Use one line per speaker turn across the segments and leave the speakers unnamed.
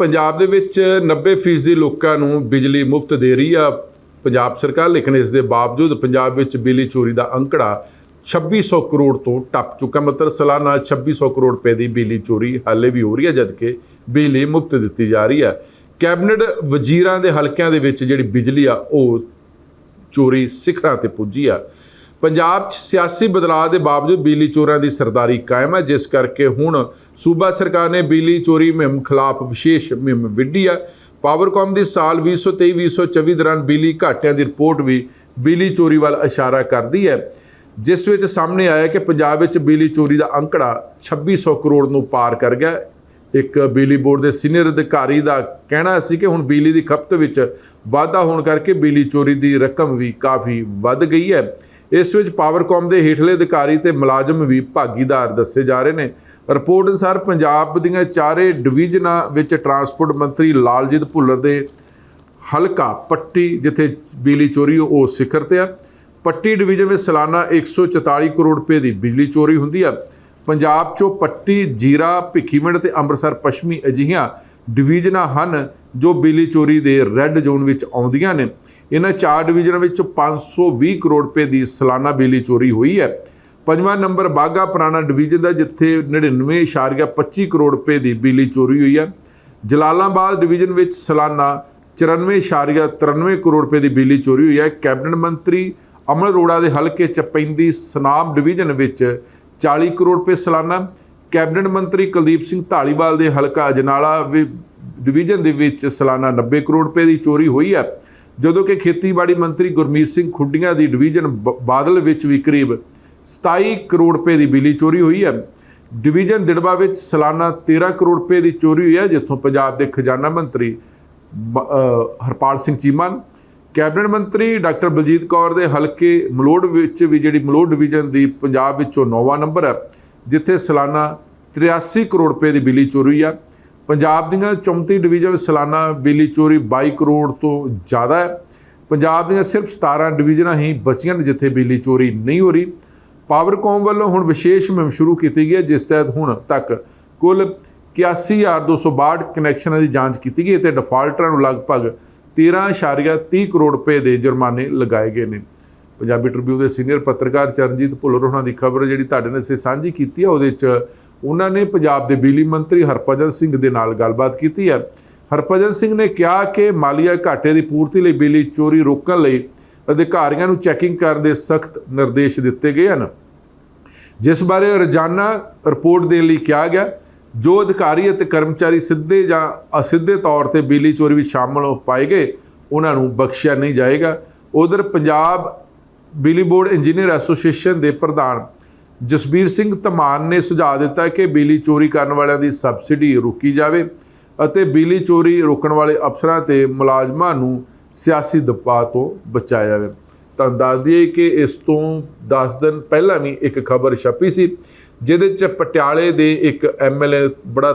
ਪੰਜਾਬ ਦੇ ਵਿੱਚ 90% ਦੀ ਲੋਕਾਂ ਨੂੰ ਬਿਜਲੀ ਮੁਫਤ ਦੇ ਰਹੀ ਆ। ਪੰਜਾਬ ਸਰਕਾਰ ਲੇਕਿਨ ਇਸ ਦੇ ਬਾਵਜੂਦ ਪੰਜਾਬ ਵਿੱਚ ਬਿਜਲੀ ਚੋਰੀ ਦਾ ਅੰਕੜਾ 2600 ਕਰੋੜ ਤੋਂ ਟੱਪ ਚੁੱਕਾ ਮਤਲਬ ਸਾਲਾਨਾ 2600 ਕਰੋੜ ਰੁਪਏ ਦੀ ਬਿਜਲੀ ਚੋਰੀ ਹਾਲੇ ਵੀ ਹੋ ਰਹੀ ਹੈ ਜਦਕਿ ਬਿਜਲੀ ਮੁਫਤ ਦਿੱਤੀ ਜਾ ਰਹੀ ਹੈ ਕੈਬਨਿਟ ਵਜ਼ੀਰਾਂ ਦੇ ਹਲਕਿਆਂ ਦੇ ਵਿੱਚ ਜਿਹੜੀ ਬਿਜਲੀ ਆ, ਉਹ ਚੋਰੀ ਸਿਖਰਾਂ ਤੇ ਪੁੱਜੀ ਆ। ਪੰਜਾਬ 'ਚ ਸਿਆਸੀ ਬਦਲਾਅ ਦੇ ਬਾਵਜੂਦ ਬਿਜਲੀ ਚੋਰਾਂ ਦੀ ਸਰਦਾਰੀ ਕਾਇਮ ਹੈ, ਜਿਸ ਕਰਕੇ ਹੁਣ ਸੂਬਾ ਸਰਕਾਰ ਨੇ ਬਿਜਲੀ ਚੋਰੀ ਮੁਹਿੰਮ ਖਿਲਾਫ ਵਿਸ਼ੇਸ਼ ਮੁਹਿੰਮ ਵਿੱਢੀ ਹੈ। ਪਾਵਰਕਾਮ ਦੀ ਸਾਲ 2023-2024 ਦੌਰਾਨ ਬਿਜਲੀ ਘਾਟਿਆਂ ਦੀ ਰਿਪੋਰਟ ਵੀ ਬਿਜਲੀ ਚੋਰੀ ਵੱਲ ਇਸ਼ਾਰਾ ਕਰਦੀ ਹੈ, ਜਿਸ ਵਿੱਚ ਸਾਹਮਣੇ ਆਇਆ ਕਿ ਪੰਜਾਬ ਵਿੱਚ ਬਿਜਲੀ ਚੋਰੀ ਦਾ ਅੰਕੜਾ 2600 ਕਰੋੜ ਨੂੰ ਪਾਰ ਕਰ ਗਿਆ। ਇੱਕ ਬਿਜਲੀ ਬੋਰਡ ਦੇ ਸੀਨੀਅਰ ਅਧਿਕਾਰੀ ਦਾ ਕਹਿਣਾ ਸੀ ਕਿ ਹੁਣ ਬਿਜਲੀ ਦੀ ਖਪਤ ਵਿੱਚ ਵਾਧਾ ਹੋਣ ਕਰਕੇ ਬਿਜਲੀ ਚੋਰੀ ਦੀ ਰਕਮ ਵੀ ਕਾਫੀ ਵੱਧ ਗਈ ਹੈ। ਇਸ ਵਿੱਚ ਪਾਵਰਕਾਮ ਦੇ ਹੇਠਲੇ ਅਧਿਕਾਰੀ ਤੇ ਮੁਲਾਜ਼ਮ ਵੀ ਭਾਗੀਦਾਰ ਦੱਸੇ ਜਾ ਰਹੇ ਨੇ। ਰਿਪੋਰਟ ਅਨੁਸਾਰ ਪੰਜਾਬ ਦੀਆਂ ਚਾਰੇ ਡਿਵੀਜ਼ਨਾਂ ਵਿੱਚ ਟਰਾਂਸਪੋਰਟ ਮੰਤਰੀ ਲਾਲਜੀਤ ਭੁੱਲਰ ਦੇ ਹਲਕਾ ਪੱਟੀ, ਜਿੱਥੇ ਬਿਜਲੀ ਚੋਰੀ ਉਹ ਸਿਖਰ ਤੇ ਆ। ਪੱਟੀ ਡਿਵੀਜ਼ਨ ਵਿੱਚ ਸਾਲਾਨਾ 144 ਕਰੋੜ ਰੁਪਏ ਦੀ ਬਿਜਲੀ ਚੋਰੀ ਹੁੰਦੀ ਆ। ਪੰਜਾਬ ਚੋਂ ਪੱਟੀ, ਜੀਰਾ, ਭਿੱਖੀਵਿੰਡ ਤੇ ਅੰਮ੍ਰਿਤਸਰ ਪੱਛਮੀ ਅਜਿਹੀਆਂ ਡਿਵੀਜ਼ਨਾਂ ਹਨ ਜੋ ਬਿਜਲੀ ਚੋਰੀ ਦੇ ਰੈੱਡ ਜ਼ੋਨ ਵਿੱਚ ਆਉਂਦੀਆਂ ਨੇ। ਇਹਨਾਂ ਚਾਰ ਡਿਵੀਜ਼ਨਾਂ ਵਿੱਚ 520 ਕਰੋੜ ਰੁਪਏ ਦੀ ਸਾਲਾਨਾ ਬਿਜਲੀ ਚੋਰੀ ਹੋਈ ਹੈ। ਪੰਜਵਾਂ ਨੰਬਰ ਬਾਗਾ ਪੁਰਾਣਾ ਡਿਵੀਜ਼ਨ ਦਾ, ਜਿੱਥੇ 99.25 ਕਰੋੜ ਰੁਪਏ ਦੀ ਬਿਜਲੀ ਚੋਰੀ ਹੋਈ ਹੈ। ਜਲਾਲਾਬਾਦ ਡਿਵੀਜ਼ਨ ਵਿੱਚ ਸਾਲਾਨਾ 94.93 ਕਰੋੜ ਰੁਪਏ ਦੀ ਬਿਜਲੀ ਚੋਰੀ ਹੋਈ ਹੈ। ਕੈਬਨਿਟ ਮੰਤਰੀ ਅਮਰ ਅਰੋੜਾ ਦੇ ਹਲਕੇ ਚ ਪੈਂਦੀ ਸਨਾਮ ਡਿਵੀਜ਼ਨ ਵਿੱਚ 40 ਕਰੋੜ ਰੁਪਏ ਸਾਲਾਨਾ। ਕੈਬਨਿਟ ਮੰਤਰੀ ਕੁਲਦੀਪ ਸਿੰਘ ਢਾਲੀਵਾਲ ਦੇ ਹਲਕਾ ਅਜਨਾਲਾ ਵਿ- ਡਿਵੀਜ਼ਨ ਦੇ ਵਿੱਚ ਸਾਲਾਨਾ 90 ਕਰੋੜ ਰੁਪਏ ਦੀ ਚੋਰੀ ਹੋਈ ਹੈ। ਜਦੋਂ ਕਿ ਖੇਤੀਬਾੜੀ ਮੰਤਰੀ ਗੁਰਮੀਤ ਸਿੰਘ ਖੁੱਡੀਆਂ ਦੀ ਡਿਵੀਜ਼ਨ ਬ- ਬਾਦਲ ਵਿੱਚ ਵੀ ਕਰੀਬ 27 ਕਰੋੜ ਰੁਪਏ ਦੀ ਬਿਜਲੀ ਚੋਰੀ ਹੋਈ ਹੈ। ਡਿਵੀਜ਼ਨ ਦਿੜਬਾ ਵਿੱਚ ਸਾਲਾਨਾ 13 ਕਰੋੜ ਰੁਪਏ ਦੀ ਚੋਰੀ ਹੋਈ ਹੈ, ਜਿੱਥੋਂ ਪੰਜਾਬ ਦੇ ਖਜ਼ਾਨਾ ਮੰਤਰੀ ਹਰਪਾਲ ਸਿੰਘ ਚੀਮਾ ਕੈਬਨਿਟ ਮੰਤਰੀ ਡਾਕਟਰ ਬਲਜੀਤ ਕੌਰ ਦੇ ਹਲਕੇ ਮਲੋੜ ਵਿੱਚ ਵੀ ਜਿਹੜੀ ਮਲੋੜ ਡਿਵੀਜ਼ਨ ਦੀ ਪੰਜਾਬ ਵਿੱਚੋਂ ਨੌਵਾਂ ਨੰਬਰ ਹੈ, ਜਿੱਥੇ ਸਾਲਾਨਾ 83 ਕਰੋੜ ਰੁਪਏ ਦੀ ਬਿਜਲੀ ਚੋਰੀ ਆ। ਪੰਜਾਬ ਦੀਆਂ 34 ਡਿਵੀਜ਼ਨ ਵਿੱਚ ਸਾਲਾਨਾ ਬਿਜਲੀ ਚੋਰੀ 22 ਕਰੋੜ ਤੋਂ ਜ਼ਿਆਦਾ ਹੈ। ਪੰਜਾਬ ਦੀਆਂ ਸਿਰਫ 17 ਡਿਵੀਜ਼ਨਾਂ ਹੀ ਬਚੀਆਂ ਨੇ ਜਿੱਥੇ ਬਿਜਲੀ ਚੋਰੀ ਨਹੀਂ ਹੋ ਰਹੀ। ਪਾਵਰਕੌਮ ਵੱਲੋਂ ਹੁਣ ਵਿਸ਼ੇਸ਼ ਮੁਹਿੰਮ ਸ਼ੁਰੂ ਕੀਤੀ ਗਈ ਹੈ, ਜਿਸ ਤਹਿਤ ਹੁਣ ਤੱਕ ਕੁੱਲ 81262 ਕਨੈਕਸ਼ਨਾਂ ਦੀ ਜਾਂਚ ਕੀਤੀ ਗਈ ਹੈ ਤੇ ਡਿਫਾਲਟਰਾਂ ਨੂੰ ਲਗਭਗ 13.30 ਕਰੋੜ ਰੁਪਏ ਦੇ ਜੁਰਮਾਨੇ ਲਗਾਏ ਗਏ ਨੇ। ਪੰਜਾਬੀ ਟ੍ਰਿਬਿਊਨ ਦੇ ਸੀਨੀਅਰ ਪੱਤਰਕਾਰ ਚਰਨਜੀਤ ਭੁੱਲਰ ਉਹਨਾਂ ਦੀ ਖਬਰ ਜਿਹੜੀ ਤੁਹਾਡੇ ਨਾਲ ਸੇ ਸਾਂਝੀ ਕੀਤੀ ਹੈ ਉਹਦੇ 'ਚ ਉਹਨਾਂ ਨੇ ਪੰਜਾਬ ਦੇ ਬਿਜਲੀ ਮੰਤਰੀ ਹਰਭਜਨ ਸਿੰਘ ਦੇ ਨਾਲ ਗੱਲਬਾਤ ਕੀਤੀ ਹੈ ਹਰਭਜਨ ਸਿੰਘ ਨੇ ਕਿਹਾ ਕਿ ਮਾਲੀਆ ਘਾਟੇ ਦੀ ਪੂਰਤੀ ਲਈ ਬਿਜਲੀ ਚੋਰੀ ਰੋਕਣ ਲਈ ਅਧਿਕਾਰੀਆਂ ਨੂੰ ਚੈਕਿੰਗ ਕਰਨ ਦੇ ਸਖਤ ਨਿਰਦੇਸ਼ ਦਿੱਤੇ ਗਏ ਹਨ। ਜਿਸ ਬਾਰੇ ਰੋਜ਼ਾਨਾ ਰਿਪੋਰਟ ਦੇਣ ਲਈ ਕਿਹਾ ਗਿਆ ਜੋ ਅਧਿਕਾਰੀ ਅਤੇ ਕਰਮਚਾਰੀ ਸਿੱਧੇ ਜਾਂ ਅਸਿੱਧੇ ਤੌਰ ਤੇ ਬਿਜਲੀ ਚੋਰੀ ਵਿੱਚ ਸ਼ਾਮਲ ਹੋ ਪਾਏ ਗਏ, ਉਹਨਾਂ ਨੂੰ ਬਖਸ਼ਿਆ ਨਹੀਂ ਜਾਏਗਾ। ਉਧਰ ਪੰਜਾਬ ਬਿਜਲੀ ਬੋਰਡ ਇੰਜੀਨੀਅਰ ਐਸੋਸੀਏਸ਼ਨ ਦੇ ਪ੍ਰਧਾਨ ਜਸਬੀਰ ਸਿੰਘ ਧਮਾਨ ਨੇ ਸੁਝਾਅ ਦਿੱਤਾ ਕਿ ਬਿਜਲੀ ਚੋਰੀ ਕਰਨ ਵਾਲਿਆਂ ਦੀ ਸਬਸਿਡੀ ਰੋਕੀ ਜਾਵੇ ਅਤੇ ਬਿਜਲੀ ਚੋਰੀ ਰੋਕਣ ਵਾਲੇ ਅਫਸਰਾਂ ਤੇ ਮੁਲਾਜ਼ਮਾਂ ਨੂੰ ਸਿਆਸੀ ਦਬਾਅ ਤੋਂ ਬਚਾਇਆ ਜਾਵੇ। ਤਾਂ ਦੱਸ ਦਈਏ ਕਿ ਇਸ ਤੋਂ 10 ਦਿਨ ਪਹਿਲਾਂ ਵੀ ਇੱਕ ਖਬਰ ਛਪੀ ਸੀ ਜਿਹਦੇ ਚ ਪਟਿਆਲੇ ਦੇ ਇੱਕ ਐਮਐਲਏ ਬੜਾ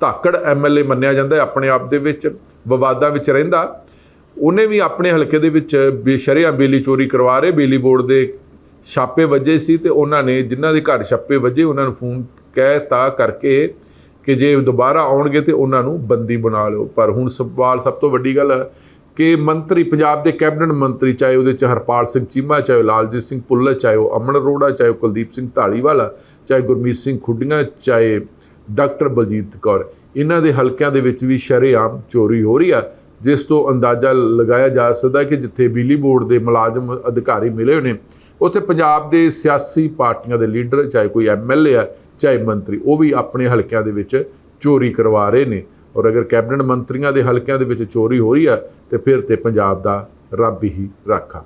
ਧਾਕੜ ਐਮਐਲਏ ਮੰਨਿਆ ਜਾਂਦਾ ਆਪਣੇ ਆਪ ਦੇ ਵਿੱਚ, ਵਿਵਾਦਾਂ ਵਿੱਚ ਰਹਿੰਦਾ। ਉਹਨੇ ਵੀ ਆਪਣੇ ਹਲਕੇ ਦੇ ਵਿੱਚ ਬੇਸ਼ਰਿਆਂ ਬਿਜਲੀ ਚੋਰੀ ਕਰਵਾ ਰਹੇ ਬਿਜਲੀ ਬੋਰਡ ਦੇ ਛਾਪੇ ਵੱਜੇ ਸੀ ਤੇ ਉਹਨਾਂ ਨੇ ਜਿਨ੍ਹਾਂ ਦੇ ਘਰ ਛਾਪੇ ਵੱਜੇ, ਉਹਨਾਂ ਨੂੰ ਫੋਨ ਕਹਿਤਾ ਕਰਕੇ ਕਿ ਜੇ ਦੁਬਾਰਾ ਆਉਣਗੇ ਤੇ ਉਹਨਾਂ ਨੂੰ ਬੰਦੀ ਬਣਾ ਲਿਓ। ਪਰ ਹੁਣ ਸਵਾਲ ਸਭ ਤੋਂ ਵੱਡੀ ਗੱਲ ਕਿ ਮੰਤਰੀ, ਪੰਜਾਬ ਦੇ ਕੈਬਨਿਟ ਮੰਤਰੀ, ਚਾਹੇ ਉਹਦੇ ਚ ਹਰਪਾਲ ਸਿੰਘ ਚੀਮਾ, ਚਾਹੇ ਉਹ ਲਾਲਜੀਤ ਸਿੰਘ ਭੁੱਲਰ, ਚਾਹੇ ਉਹ ਅਮਨ ਅਰੋੜਾ, ਚਾਹੇ ਉਹ ਕੁਲਦੀਪ ਸਿੰਘ ਢਾਲੀਵਾਲਾ ਚਾਹੇ ਗੁਰਮੀਤ ਸਿੰਘ ਖੁੱਡੀਆਂ, ਚਾਹੇ ਡਾਕਟਰ ਬਲਜੀਤ ਕੌਰ, ਇਹਨਾਂ ਦੇ ਹਲਕਿਆਂ ਦੇ ਵਿੱਚ ਵੀ ਸ਼ਰੇਆਮ ਚੋਰੀ ਹੋ ਰਹੀ ਆ, ਜਿਸ ਤੋਂ ਅੰਦਾਜ਼ਾ ਲਗਾਇਆ ਜਾ ਸਕਦਾ ਕਿ ਜਿੱਥੇ ਬਿਜਲੀ ਬੋਰਡ ਦੇ ਮੁਲਾਜ਼ਮ, ਅਧਿਕਾਰੀ ਮਿਲੇ ਹੋਏ ਨੇ, ਉੱਥੇ ਪੰਜਾਬ ਦੇ ਸਿਆਸੀ ਪਾਰਟੀਆਂ ਦੇ ਲੀਡਰ, ਚਾਹੇ ਕੋਈ ਐਮਐਲਏ ਆ, ਚਾਹੇ ਮੰਤਰੀ, ਉਹ ਵੀ ਆਪਣੇ ਹਲਕਿਆਂ ਦੇ ਵਿੱਚ ਚੋਰੀ ਕਰਵਾ ਰਹੇ ਨੇ। ਔਰ ਅਗਰ ਕੈਬਨਿਟ ਮੰਤਰੀਆਂ ਦੇ ਹਲਕਿਆਂ ਦੇ ਵਿੱਚ ਚੋਰੀ ਹੋ ਰਹੀ ਆ ਤੇ ਫਿਰ ਤੇ ਪੰਜਾਬ ਦਾ ਰੱਬ ਹੀ ਰਾਖਾ।